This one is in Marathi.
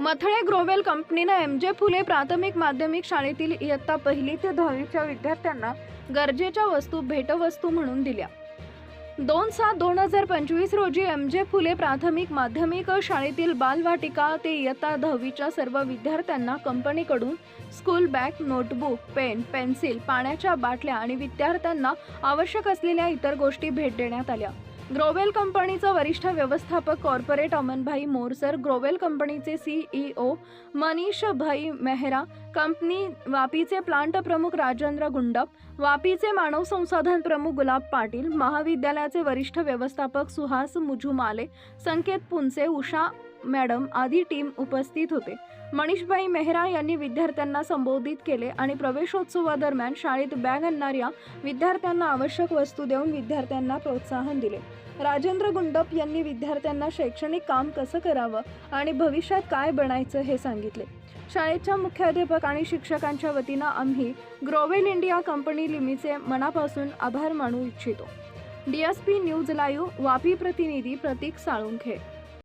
मथळे ग्रोवेल कंपनीनं एम जे फुले प्राथमिक माध्यमिक शाळेतील इयत्ता पहिली ते दहावीच्या विद्यार्थ्यांना गरजेच्या वस्तू भेटवस्तू म्हणून दिल्या. दोन सात दोन हजार पंचवीस रोजी एम जे फुले प्राथमिक माध्यमिक शाळेतील बालवाटिका ते इयत्ता दहावीच्या सर्व विद्यार्थ्यांना कंपनीकडून school bag notebook pen pencil पाण्याच्या बाटल्या आणि विद्यार्थ्यांना आवश्यक असलेल्या इतर गोष्टी भेट देण्यात आल्या. ग्रोवेल कंपनीचं वरिष्ठ व्यवस्थापक कॉर्पोरेट अमनभाई मोरसर ग्रोवेल कंपनीचे CEO Manish bhai Mehra company वापीचे plant प्रमुख राजेंद्र गुंडप वापीचे मानव संसाधन प्रमुख गुलाब पाटील महाविद्यालयाचे वरिष्ठ व्यवस्थापक सुहास मुझुमाले संकेत पुंचे उषा मॅडम आदी टीम उपस्थित होते. मनीषबाई मेहरा यांनी विद्यार्थ्यांना संबोधित केले आणि प्रवेशोत्सवादरम्यान शाळेत बॅग आणणाऱ्या विद्यार्थ्यांना आवश्यक वस्तू देऊन विद्यार्थ्यांना प्रोत्साहन दिले. राजेंद्र गुंडप यांनी विद्यार्थ्यांना शैक्षणिक काम कसं करावं आणि भविष्यात काय बनायचं हे सांगितले. शाळेच्या मुख्याध्यापक आणि शिक्षकांच्या वतीनं आम्ही ग्रोवेल इंडिया कंपनी लिमिचे मनापासून आभार मानू इच्छितो. D S P news live Vapi प्रतिनिधी प्रतीक साळुंखे.